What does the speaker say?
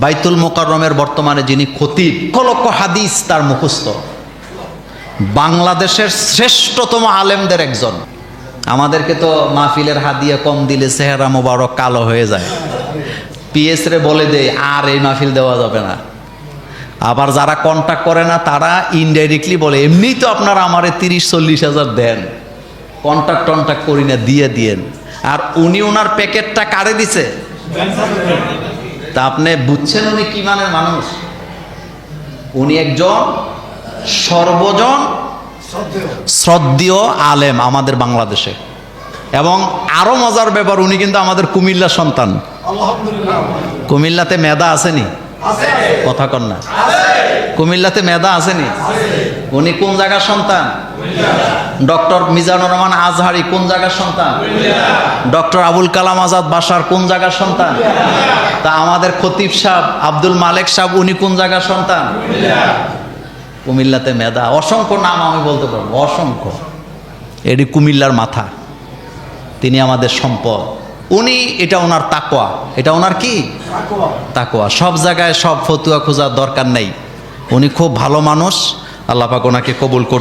বাইতুল মোকাররমের বর্তমানে যিনি খতিব লক্ষ হাদিস তার মুখস্থ। বাংলাদেশের শ্রেষ্ঠতম আলেমদের একজন। আমাদেরকে তো মাহফিলের হাদিয়া কম দিলে চেহারা মোবারক কালো হয়ে যায়। পিএস রে বলে দেয়, আর এই মাহফিল দেওয়া যাবে না। আবার যারা কন্ট্যাক্ট করে না, তারা ইনডাইরেক্টলি বলে, এমনিই তো আপনারা আমারে তিরিশ, চল্লিশ হাজার দেন। কন্ট্যাক্ট টন্ট্যাক্ট করি না, দিয়ে দিয়েন। আর উনি ওনার প্যাকেটটা কারে দিছে? তা আপনি বুঝছেন উনি কি মানের মানুষ? উনি একজন সর্বজন শ্রদ্ধীয় আলেম আমাদের বাংলাদেশে। এবং আরও মজার ব্যাপার উনি কিন্তু আমাদের কুমিল্লা সন্তান। কুমিল্লাতে মেধা আসেনি? কথা কন না। কুমিল্লাতে মেধা আসেনি? উনি কোন জায়গার সন্তান? ডক্টর মিজানুর রহমান আজহারি কোন জায়গার সন্তান? ডক্টর আবুল কালাম আজাদ বাসার কোন জায়গার সন্তান? তা আমাদের খতিব সাহ আব্দুল মালেক সাহ উনি কোন জায়গার সন্তান? কুমিল্লাতে মেধা। অসংখ্য নাম আমি বলতে পারব, অসংখ্য। এটি কুমিল্লার মাথা। তিনি আমাদের সম্পদ। উনি, এটা ওনার তাকোয়া এটা ওনার কি? তাকোয়া সব জায়গায় সব ফতুয়া খোঁজার দরকার নেই। উনি খুব ভালো মানুষ। আল্লাহ পাক ওনাকে কবুল করুক।